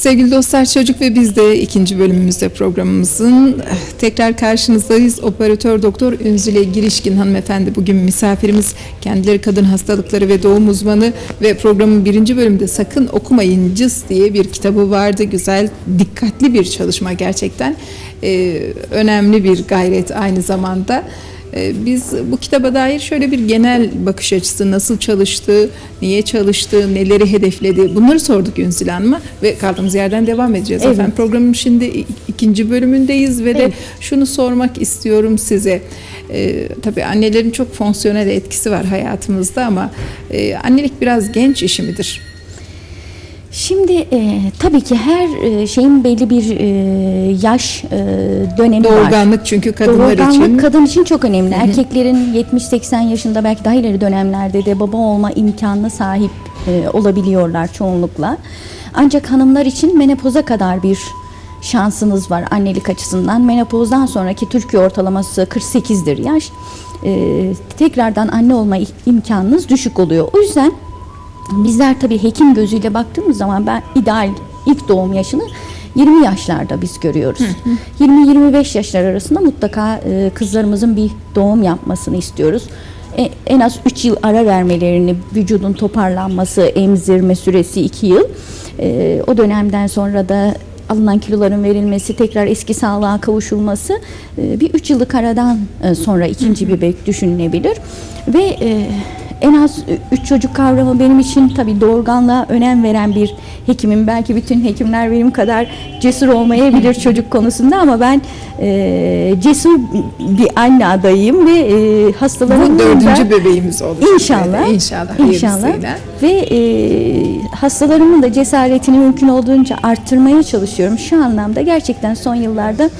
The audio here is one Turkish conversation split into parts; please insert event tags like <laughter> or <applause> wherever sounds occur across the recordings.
Sevgili dostlar çocuk ve biz de ikinci bölümümüzde programımızın eh, tekrar karşınızdayız. Operatör doktor Ünzüle Girişkin hanımefendi bugün misafirimiz. Kendileri kadın hastalıkları ve doğum uzmanı ve programın birinci bölümünde sakın okumayın cız diye bir kitabı vardı. Güzel, dikkatli bir çalışma gerçekten. Ee, önemli bir gayret aynı zamanda. Ee, Biz bu kitaba dair şöyle bir genel bakış açısı, nasıl çalıştı, niye çalıştı, neleri hedefledi bunları sorduk Ünzül Hanım'a ve kaldığımız yerden devam edeceğiz. Evet. Efendim programın şimdi ik- ikinci bölümündeyiz ve de Evet. şunu sormak istiyorum size. Ee, tabii annelerin çok fonksiyonel etkisi var hayatımızda ama e, annelik biraz genç işi midir? Şimdi e, tabii ki her e, şeyin belli bir e, yaş e, dönemi var. Doğurganlık çünkü kadınlar Doğurganlık için. kadın için çok önemli. Erkeklerin 70-80 yaşında belki daha ileri dönemlerde de baba olma imkanına sahip e, olabiliyorlar çoğunlukla. Ancak hanımlar için menopoza kadar bir şansınız var annelik açısından. Menopozdan sonraki Türkiye ortalaması 48'dir yaş. E, tekrardan anne olma imkanınız düşük oluyor. O yüzden Bizler tabii hekim gözüyle baktığımız zaman ben ideal ilk doğum yaşını 20 yaşlarda biz görüyoruz. 20-25 yaşlar arasında mutlaka e, kızlarımızın bir doğum yapmasını istiyoruz. E, en az 3 yıl ara vermelerini, vücudun toparlanması, emzirme süresi 2 yıl. E, o dönemden sonra da alınan kiloların verilmesi, tekrar eski sağlığa kavuşulması bir 3 yıllık aradan sonra ikinci bebek düşünülebilir. Ve en az üç çocuk kavramı benim için tabii doğurganlığa önem veren bir hekimim. Belki bütün hekimler benim kadar cesur olmayabilir <laughs> çocuk konusunda ama ben e, cesur bir anne adayım ve e, hastalarımın Bu da- dördüncü bebeğimiz olacak. İnşallah. İnşallah. İnşallah. hayırlısıyla. Ve e, hastalarımın da cesaretini mümkün olduğunca arttırmaya çalışıyorum. Şu anlamda gerçekten son yıllarda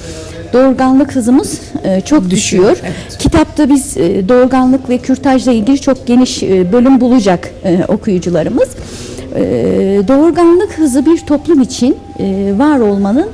doğurganlık hızımız e, çok düşüyor. evet. Kitapta biz e, doğurganlık ve kürtajla ilgili çok geniş e, bölüm bulacak e, okuyucularımız. E, doğurganlık hızı bir toplum için e, var olmanın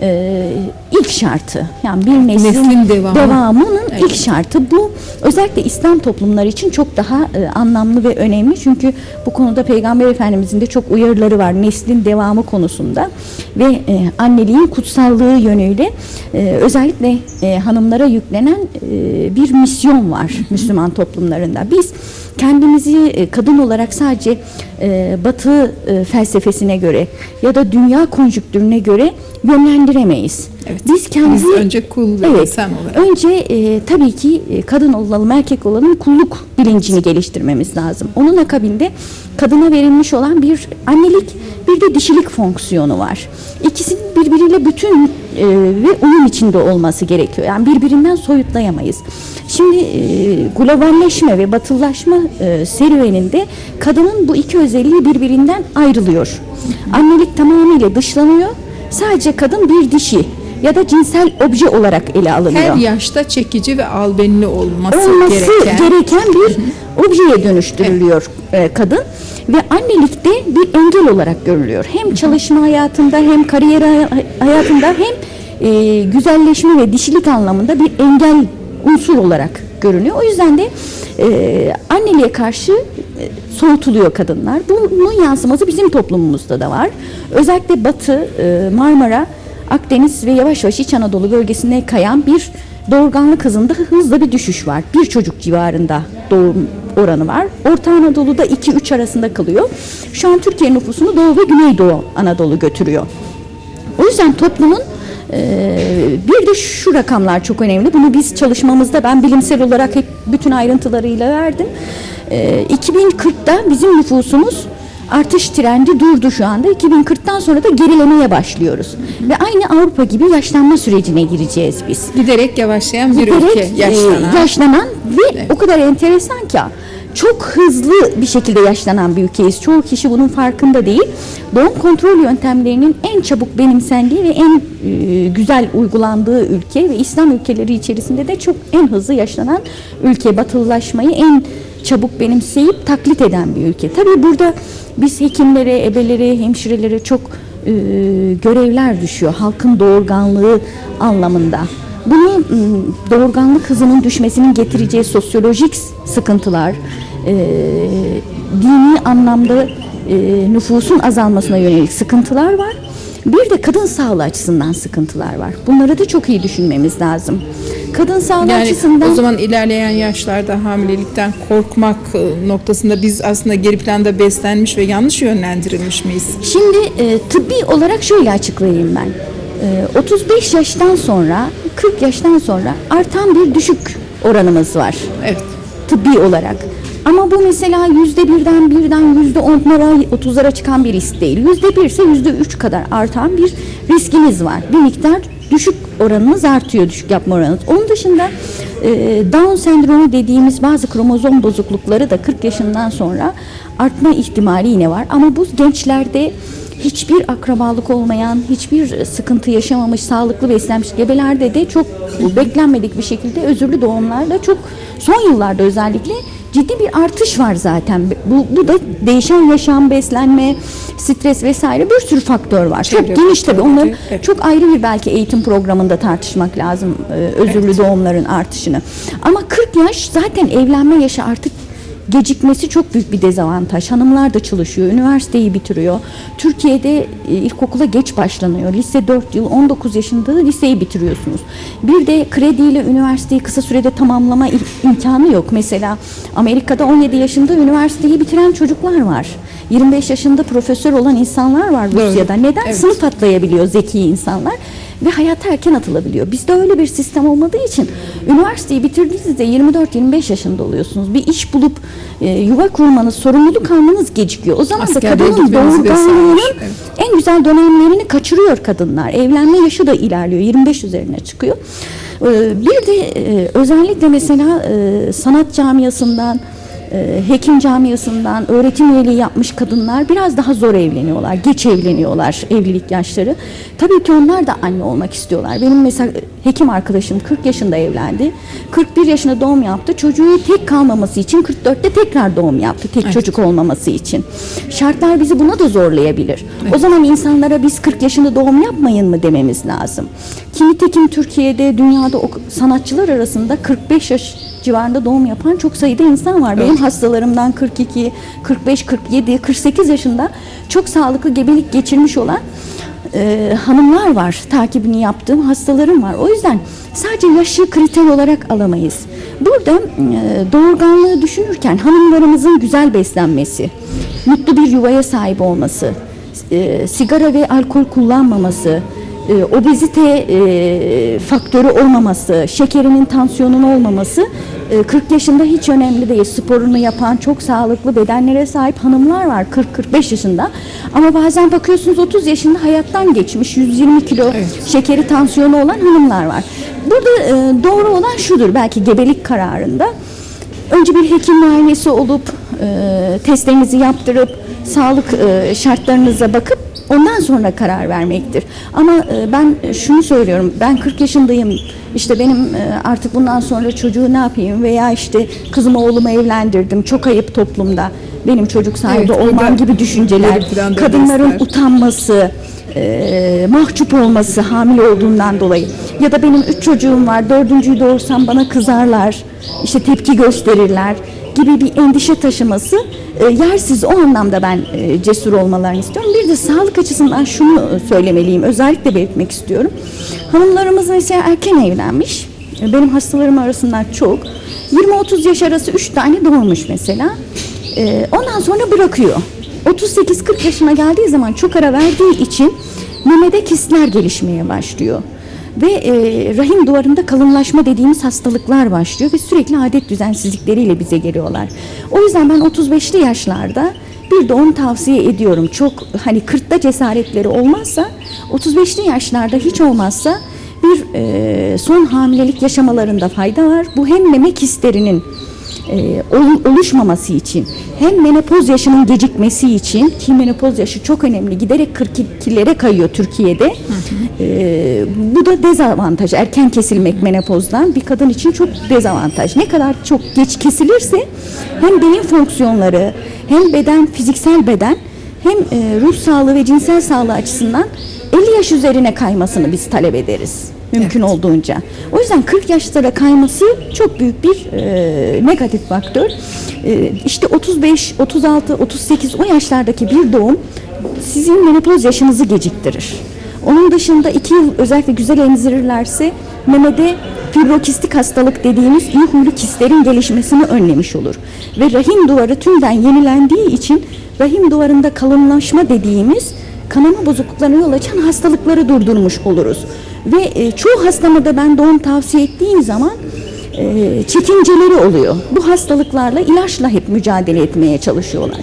e, ilk şartı. Yani bir neslin, Neslin devamı. devamının Evet. ilk şartı. Bu özellikle İslam toplumları için çok daha e, anlamlı ve önemli. Çünkü bu konuda Peygamber Efendimizin de çok uyarıları var neslin devamı konusunda ve e, anneliğin kutsallığı yönüyle e, özellikle e, hanımlara yüklenen e, bir misyon var Müslüman toplumlarında. Biz kendimizi e, kadın olarak sadece e, Batı e, felsefesine göre ya da dünya konjüktürüne göre yönlendiremeyiz. Evet. Biz kendi Biz önce kul ve Evet. insan olarak. Önce e, tabii ki kadın olalım, erkek olalım kulluk bilincini geliştirmemiz lazım. Onun akabinde kadına verilmiş olan bir annelik, bir de dişilik fonksiyonu var. İkisinin birbiriyle bütün e, ve uyum içinde olması gerekiyor. Yani birbirinden soyutlayamayız. Şimdi e, globalleşme ve batılılaşma e, serüveninde kadının bu iki özelliği birbirinden ayrılıyor. Annelik tamamıyla dışlanıyor. Sadece kadın bir dişi ya da cinsel obje olarak ele alınıyor. Her yaşta çekici ve albenili olması, Olması gereken. gereken, bir objeye dönüştürülüyor e, kadın ve annelikte bir engel olarak görülüyor. Hem çalışma hayatında hem kariyer hay- hayatında hem e, güzelleşme ve dişilik anlamında bir engel unsur olarak görünüyor. O yüzden de e, anneliğe karşı e, soğutuluyor kadınlar. Bunun yansıması bizim toplumumuzda da var. Özellikle Batı, e, Marmara, Akdeniz ve yavaş yavaş İç Anadolu bölgesine kayan bir doğurganlık hızında hızlı bir düşüş var. Bir çocuk civarında doğum oranı var. Orta Anadolu'da 2-3 arasında kalıyor. Şu an Türkiye nüfusunu Doğu ve Güneydoğu Anadolu götürüyor. O yüzden toplumun bir de şu rakamlar çok önemli. Bunu biz çalışmamızda ben bilimsel olarak hep bütün ayrıntılarıyla verdim. Eee, 2040'da bizim nüfusumuz artış trendi durdu şu anda. 2040'tan sonra da gerilemeye başlıyoruz. Ve aynı Avrupa gibi yaşlanma sürecine gireceğiz biz. Giderek yavaşlayan bir Giderek, ülke. e, Yaşlanan. yaşlanan ve Evet. o kadar enteresan ki çok hızlı bir şekilde yaşlanan bir ülkeyiz. Çoğu kişi bunun farkında değil. Doğum kontrol yöntemlerinin en çabuk benimsendiği ve en e, güzel uygulandığı ülke ve İslam ülkeleri içerisinde de çok en hızlı yaşlanan ülke. Batılılaşmayı en çabuk benimseyip taklit eden bir ülke. Tabii burada biz hekimlere, ebelere, hemşirelere çok e, görevler düşüyor. Halkın doğurganlığı anlamında. Bunu m, doğurganlık hızının düşmesinin getireceği sosyolojik sıkıntılar, e, dini anlamda e, nüfusun azalmasına yönelik sıkıntılar var. Bir de kadın sağlığı açısından sıkıntılar var. Bunları da çok iyi düşünmemiz lazım. Kadın sağlığı Yani açısından o zaman ilerleyen yaşlarda hamilelikten korkmak e, noktasında biz aslında geri planda beslenmiş ve yanlış yönlendirilmiş miyiz? Şimdi e, tıbbi olarak şöyle açıklayayım ben. E, 35 yaştan sonra 40 yaştan sonra artan bir düşük oranımız var Evet. tıbbi olarak. Ama bu mesela yüzde birden birden yüzde onlara otuzlara çıkan bir risk değil. Yüzde bir ise yüzde üç kadar artan bir riskimiz var. Bir miktar düşük oranımız artıyor düşük yapma oranımız. Onun dışında e, Down sendromu dediğimiz bazı kromozom bozuklukları da 40 yaşından sonra artma ihtimali yine var. Ama bu gençlerde hiçbir akrabalık olmayan, hiçbir sıkıntı yaşamamış, sağlıklı beslenmiş gebelerde de çok beklenmedik bir şekilde özürlü doğumlarda çok son yıllarda özellikle ciddi bir artış var zaten. Bu, bu da değişen yaşam, beslenme, stres vesaire bir sürü faktör var. Çevre çok geniş tabii. Onları evet. çok ayrı bir belki eğitim programında tartışmak lazım e, özürlü doğumların artışını. Ama 40 yaş zaten evlenme yaşı artık gecikmesi çok büyük bir dezavantaj. Hanımlar da çalışıyor, üniversiteyi bitiriyor. Türkiye'de e, ilkokula geç başlanıyor. Lise 4 yıl, 19 yaşında da liseyi bitiriyorsunuz. Bir de krediyle üniversiteyi kısa sürede tamamlama im- imkanı yok. Mesela Amerika'da 17 yaşında üniversiteyi bitiren çocuklar var. 25 yaşında profesör olan insanlar var. Rusya'da. Neden? Evet. Sınıf atlayabiliyor zeki insanlar ve hayata erken atılabiliyor. Bizde öyle bir sistem olmadığı için üniversiteyi bitirdiğinizde 24-25 yaşında oluyorsunuz. Bir iş bulup e, yuva kurmanız, sorumluluk almanız gecikiyor. O zaman da Askerliğe kadının gitmeniz vesaire. doğurganlığının Evet. en güzel dönemlerini kaçırıyor kadınlar. Evlenme yaşı da ilerliyor. 25 üzerine çıkıyor. Ee, Bir de e, özellikle mesela e, sanat camiasından e, hekim camiasından öğretim üyeliği yapmış kadınlar biraz daha zor evleniyorlar. Geç evleniyorlar evlilik yaşları. Tabii ki onlar da anne olmak istiyorlar. Benim mesela hekim arkadaşım 40 yaşında evlendi. 41 yaşında doğum yaptı. Çocuğu tek kalmaması için 44'te tekrar doğum yaptı. Tek çocuk olmaması için. Şartlar bizi buna da zorlayabilir. O zaman insanlara biz 40 yaşında doğum yapmayın mı dememiz lazım. Kimi tekim Türkiye'de, dünyada sanatçılar arasında 45 yaş civarında doğum yapan çok sayıda insan var. Benim hastalarımdan 42, 45, 47, 48 yaşında çok sağlıklı gebelik geçirmiş olan e, hanımlar var. Takibini yaptığım hastalarım var. O yüzden sadece yaşı kriter olarak alamayız. Burada e, doğurganlığı düşünürken hanımlarımızın güzel beslenmesi, mutlu bir yuvaya sahip olması, e, sigara ve alkol kullanmaması, e, obezite e, faktörü olmaması, şekerinin, tansiyonun olmaması e, 40 yaşında hiç önemli değil. Sporunu yapan çok sağlıklı bedenlere sahip hanımlar var 40-45 yaşında. Ama bazen bakıyorsunuz 30 yaşında hayattan geçmiş 120 kilo şekeri, tansiyonu olan hanımlar var. Burada e, doğru olan şudur belki gebelik kararında. Önce bir hekim muayenesi olup e, testlerinizi yaptırıp sağlık e, şartlarınıza bakıp ondan sonra karar vermektir. Ama e, ben şunu söylüyorum. Ben 40 yaşındayım. İşte benim e, artık bundan sonra çocuğu ne yapayım veya işte kızımı oğlumu evlendirdim. Çok ayıp toplumda benim çocuk sahibi Evet, olmam gibi düşünceler. Kadınların besler. utanması, e, mahcup olması hamile olduğundan dolayı ya da benim üç çocuğum var dördüncüyü doğursam bana kızarlar işte tepki gösterirler gibi bir endişe taşıması e, yersiz o anlamda ben e, cesur olmalarını istiyorum. Bir de sağlık açısından şunu söylemeliyim özellikle belirtmek istiyorum. Hanımlarımız mesela erken evlenmiş E, benim hastalarım arasından çok 20-30 yaş arası 3 tane doğurmuş mesela E, ondan sonra bırakıyor 38-40 yaşına geldiği zaman çok ara verdiği için memede kistler gelişmeye başlıyor. Ve e, rahim duvarında kalınlaşma dediğimiz hastalıklar başlıyor ve sürekli adet düzensizlikleriyle bize geliyorlar. O yüzden ben 35'li yaşlarda bir doğum tavsiye ediyorum. Çok hani 40'ta cesaretleri olmazsa 35'li yaşlarda hiç olmazsa bir e, son hamilelik yaşamalarında fayda var. Bu hem meme kistlerinin oluşmaması için hem menopoz yaşının gecikmesi için ki menopoz yaşı çok önemli giderek 42'lere kayıyor Türkiye'de. E, bu da dezavantaj. Erken kesilmek menopozdan bir kadın için çok dezavantaj. Ne kadar çok geç kesilirse hem beyin fonksiyonları hem beden fiziksel beden hem e, ruh sağlığı ve cinsel sağlığı açısından 50 yaş üzerine kaymasını biz talep ederiz mümkün olduğunca. O yüzden 40 yaşlara kayması çok büyük bir e, negatif faktör. E, işte 35, 36, 38 o yaşlardaki bir doğum sizin menopoz yaşınızı geciktirir. Onun dışında iki yıl özellikle güzel emzirirlerse memede fibrokistik hastalık dediğimiz iyi huylu kistlerin gelişmesini önlemiş olur. Ve rahim duvarı tümden yenilendiği için rahim duvarında kalınlaşma dediğimiz kanama bozukluklarına yol açan hastalıkları durdurmuş oluruz. Ve e, çoğu hastama da ben doğum tavsiye ettiğim zaman e, çekinceleri oluyor. Bu hastalıklarla ilaçla hep mücadele etmeye çalışıyorlar.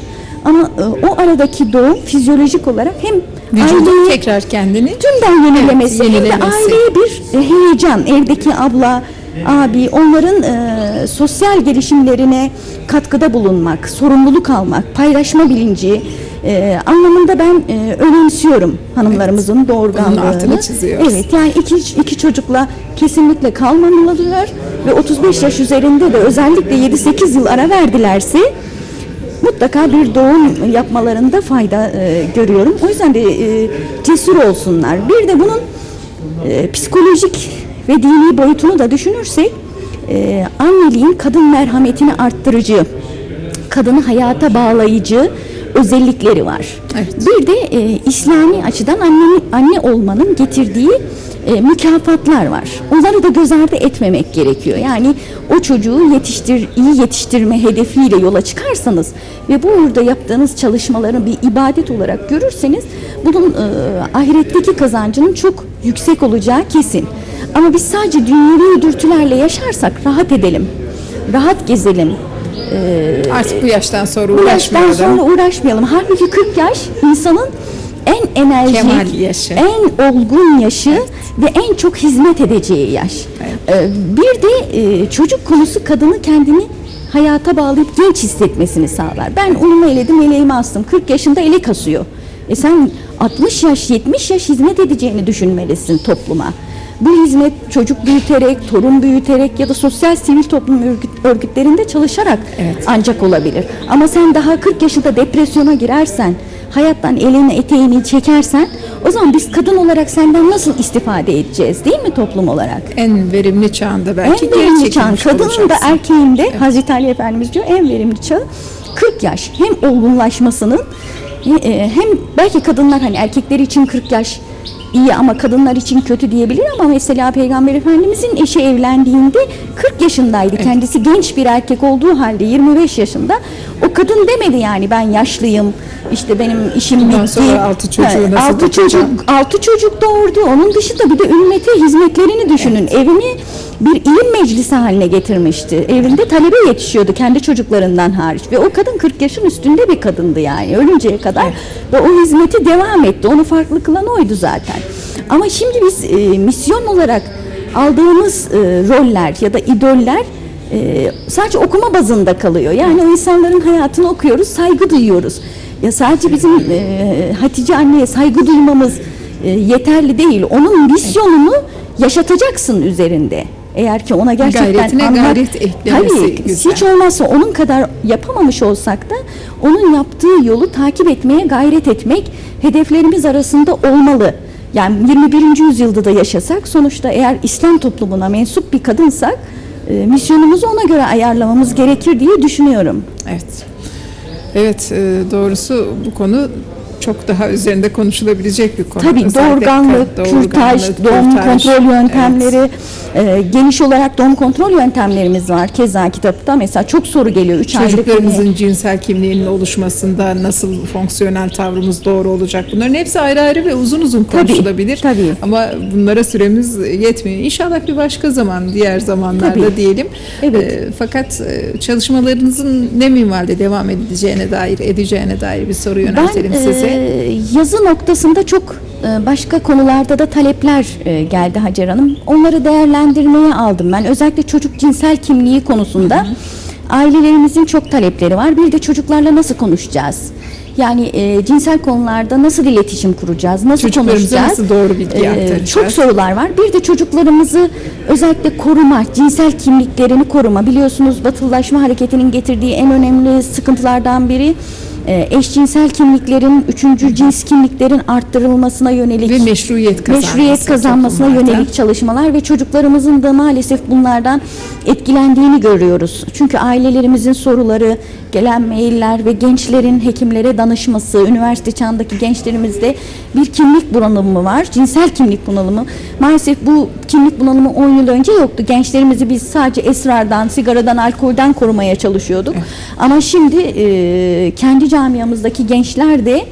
Ama e, o aradaki doğum fizyolojik olarak hem Vücudun aileye tekrar kendini tümden yenilemesi, Evet, hem de yenilemesi. aileye bir e, heyecan, evdeki abla, abi onların e, sosyal gelişimlerine katkıda bulunmak, sorumluluk almak, paylaşma bilinci e, anlamında ben e, önemsiyorum hanımlarımızın doğurganlığını. altını çiziyoruz. Evet yani iki, iki çocukla kesinlikle kalmamalılar ve 35 yaş üzerinde de özellikle 7-8 yıl ara verdilerse mutlaka bir doğum yapmalarında fayda e, görüyorum. O yüzden de e, cesur olsunlar. Bir de bunun e, psikolojik ve dini boyutunu da düşünürsek e, anneliğin kadın merhametini arttırıcı, kadını hayata bağlayıcı özellikleri var. Evet. Bir de e, İslami açıdan anne, anne olmanın getirdiği e, mükafatlar var. Onları da göz ardı etmemek gerekiyor. Yani o çocuğu yetiştir, iyi yetiştirme hedefiyle yola çıkarsanız ve bu uğurda yaptığınız çalışmaları bir ibadet olarak görürseniz bunun e, ahiretteki kazancının çok yüksek olacağı kesin. Ama biz sadece dünyevi dürtülerle yaşarsak rahat edelim, rahat gezelim, artık bu yaştan sonra bu yaştan uğraşmayalım. sonra uğraşmayalım. Halbuki 40 yaş insanın en enerjik, yaşı. en olgun yaşı ve en çok hizmet edeceği yaş. Ee, Bir de e, çocuk konusu kadını kendini hayata bağlayıp genç hissetmesini sağlar. Ben unumu eledim, eleğimi astım. 40 yaşında elek asıyor. E sen 60 yaş, 70 yaş hizmet edeceğini düşünmelisin topluma. Bu hizmet çocuk büyüterek, torun büyüterek ya da sosyal sivil toplum örgüt- örgütlerinde çalışarak Evet. ancak olabilir. Ama sen daha 40 yaşında depresyona girersen, hayattan elini eteğini çekersen o zaman biz kadın olarak senden nasıl istifade edeceğiz değil mi toplum olarak? En verimli çağında belki en verimli çağ, çekilmiş kadının da erkeğin de Hazreti Ali Efendimiz diyor en verimli çağ 40 yaş. Hem olgunlaşmasının e, hem belki kadınlar hani erkekleri için 40 yaş iyi ama kadınlar için kötü diyebilir ama mesela Peygamber Efendimizin eşi evlendiğinde 40 yaşındaydı. Kendisi genç bir erkek olduğu halde 25 yaşında. O kadın demedi yani ben yaşlıyım. işte benim işim Bundan bitti. sonra altı çocuğu nasıl altı çocuk, altı çocuk doğurdu. Onun dışında bir de ümmete hizmetlerini düşünün. Evini bir ilim meclisi haline getirmişti. Evinde talebe yetişiyordu kendi çocuklarından hariç. Ve o kadın 40 yaşın üstünde bir kadındı yani ölünceye kadar. Ve o hizmeti devam etti. Onu farklı kılan oydu zaten. Ama şimdi biz e, misyon olarak aldığımız e, roller ya da idoller e, sadece okuma bazında kalıyor. Yani o insanların hayatını okuyoruz, saygı duyuyoruz. Ya sadece bizim e, Hatice anneye saygı duymamız e, yeterli değil. Onun misyonunu yaşatacaksın üzerinde. Eğer ki ona gerçekten Gayretine anlat- gayret eklemesi Tabii, güzel. hiç olmazsa onun kadar yapamamış olsak da onun yaptığı yolu takip etmeye gayret etmek hedeflerimiz arasında olmalı. Yani 21. yüzyılda da yaşasak sonuçta eğer İslam toplumuna mensup bir kadınsak e, misyonumuzu ona göre ayarlamamız gerekir diye düşünüyorum. Evet. Evet, e, doğrusu bu konu çok daha üzerinde konuşulabilecek bir konu. Tabii Özellikle doğurganlık, kürtaj, doğum kürtaj. kontrol yöntemleri, e, geniş olarak doğum kontrol yöntemlerimiz var. Keza kitapta mesela çok soru geliyor. 3 aylık Çocuklarımızın cinsel kimliğinin oluşmasında nasıl fonksiyonel tavrımız doğru olacak? Bunların hepsi ayrı ayrı ve uzun uzun Tabii, konuşulabilir. tabii. Ama bunlara süremiz yetmiyor. İnşallah bir başka zaman, diğer zamanlarda Tabii. diyelim. Evet. E, fakat çalışmalarınızın ne minvalde devam edeceğine dair, edeceğine dair bir soru yöneltelim ben, size. e, yazı noktasında çok e, başka konularda da talepler e, geldi Hacer Hanım. Onları değerlendirmeye aldım ben. Özellikle çocuk cinsel kimliği konusunda ailelerimizin çok talepleri var. Bir de çocuklarla nasıl konuşacağız? Yani e, cinsel konularda nasıl iletişim kuracağız? Nasıl konuşacağız? nasıl doğru bilgi E? Çok sorular var. Bir de çocuklarımızı özellikle koruma, cinsel kimliklerini koruma. Biliyorsunuz batılılaşma hareketinin getirdiği en önemli sıkıntılardan biri eşcinsel kimliklerin, üçüncü cins kimliklerin arttırılmasına yönelik Ve meşruiyet kazanması. meşruiyet kazanmasına toplumlarda. yönelik çalışmalar ve çocuklarımızın da maalesef bunlardan etkilendiğini görüyoruz. Çünkü ailelerimizin soruları, gelen mailler ve gençlerin hekimlere danışması, üniversite çağındaki gençlerimizde bir kimlik bunalımı var. Cinsel kimlik bunalımı. Maalesef bu kimlik bunalımı 10 yıl önce yoktu. Gençlerimizi biz sadece esrardan, sigaradan, alkolden korumaya çalışıyorduk. Ama şimdi e, kendi camiamızdaki gençler de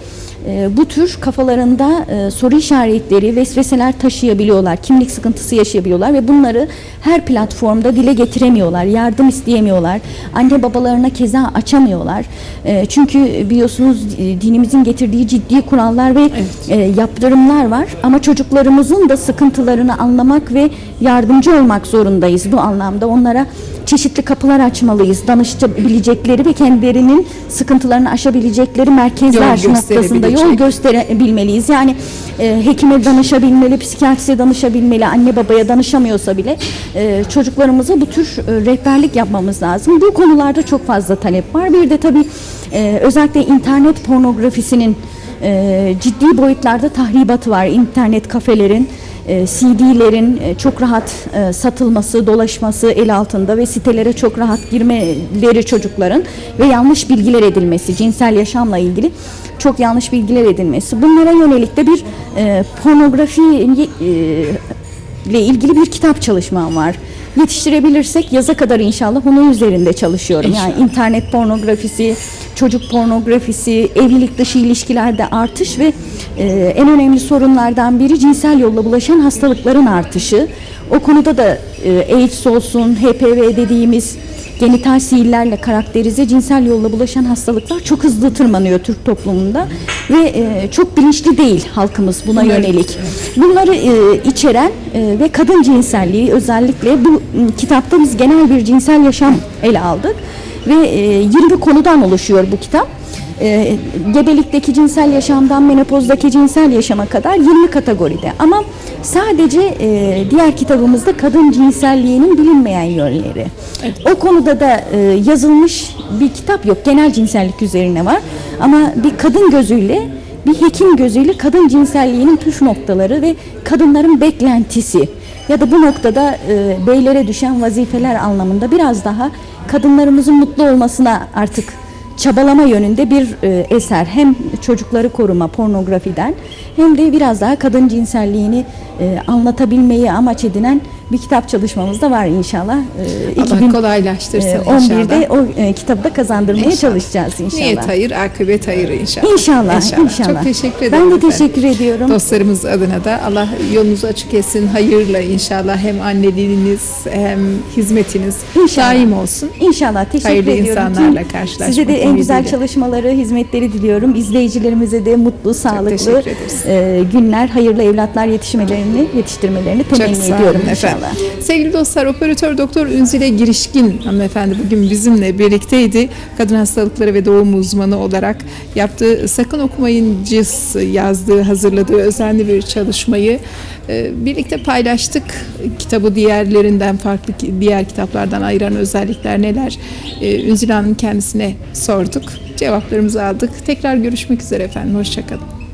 bu tür kafalarında e, soru işaretleri, vesveseler taşıyabiliyorlar, kimlik sıkıntısı yaşayabiliyorlar ve bunları her platformda dile getiremiyorlar, yardım isteyemiyorlar, anne babalarına keza açamıyorlar. E, çünkü biliyorsunuz e, dinimizin getirdiği ciddi kurallar ve e, yaptırımlar var ama çocuklarımızın da sıkıntılarını anlamak ve yardımcı olmak zorundayız bu anlamda. Onlara çeşitli kapılar açmalıyız. Danışabilecekleri ve kendilerinin sıkıntılarını aşabilecekleri merkezler Yol noktasında yol gösterebilmeliyiz. Yani e, hekime danışabilmeli, psikiyatriste danışabilmeli, anne babaya danışamıyorsa bile e, çocuklarımıza bu tür e, rehberlik yapmamız lazım. Bu konularda çok fazla talep var. Bir de tabii e, özellikle internet pornografisinin e, ciddi boyutlarda tahribatı var. İnternet kafelerin CD'lerin e, çok rahat e, satılması, dolaşması el altında ve sitelere çok rahat girmeleri çocukların ve yanlış bilgiler edilmesi, cinsel yaşamla ilgili çok yanlış bilgiler edilmesi. Bunlara yönelik de bir e, pornografi e, ile ilgili bir kitap çalışmam var. Yetiştirebilirsek yaza kadar inşallah onun üzerinde çalışıyorum. Yani İnşallah. internet pornografisi, çocuk pornografisi, evlilik dışı ilişkilerde artış ve e, en önemli sorunlardan biri cinsel yolla bulaşan hastalıkların artışı. O konuda da e, AIDS olsun, HPV dediğimiz genital sihirlerle karakterize cinsel yolla bulaşan hastalıklar çok hızlı tırmanıyor Türk toplumunda ve e, çok bilinçli değil halkımız buna yönelik. Bunları e, içeren e, ve kadın cinselliği özellikle bu m, kitapta biz genel bir cinsel yaşam ele aldık ve e, 20 konudan oluşuyor bu kitap. E, gebelikteki cinsel yaşamdan menopozdaki cinsel yaşama kadar 20 kategoride ama sadece e, diğer kitabımızda kadın cinselliğinin bilinmeyen yönleri. O konuda da e, yazılmış bir kitap yok. Genel cinsellik üzerine var. Ama bir kadın gözüyle bir hekim gözüyle kadın cinselliğinin püf noktaları ve kadınların beklentisi ya da bu noktada e, beylere düşen vazifeler anlamında biraz daha kadınlarımızın mutlu olmasına artık çabalama yönünde bir e, eser. Hem çocukları koruma pornografiden hem de biraz daha kadın cinselliğini e, anlatabilmeyi amaç edinen bir kitap çalışmamız da var inşallah. E, Allah kolaylaştırsın e, inşallah. 11'de o e, kitabı da kazandırmaya İnşallah. çalışacağız inşallah. Niyet hayır, akıbet hayır inşallah. İnşallah, inşallah. Çok teşekkür ederim. Ben de efendim. teşekkür ediyorum. Dostlarımız adına da Allah yolunuzu açık etsin. Hayırla inşallah hem anneliğiniz hem hizmetiniz İnşallah. daim olsun. İnşallah teşekkür Hayırlı ediyorum. insanlarla Tüm- karşılaşmak Size de en güzel çalışmaları, hizmetleri diliyorum. İzleyicilerimize de mutlu, sağlıklı e, günler, hayırlı evlatlar yetişmelerini, yetiştirmelerini temenni ediyorum efendim. İnşallah. Sevgili dostlar, operatör doktor Ünzile Girişkin hanımefendi bugün bizimle birlikteydi. Kadın hastalıkları ve doğum uzmanı olarak yaptığı Sakın Okumayın Cız yazdığı, hazırladığı özenli bir çalışmayı e, birlikte paylaştık. Kitabı diğerlerinden farklı, diğer kitaplardan ayıran özellikler neler? E, Ünzile Hanım kendisine sorduk. Cevaplarımızı aldık. Tekrar görüşmek üzere efendim. Hoşçakalın.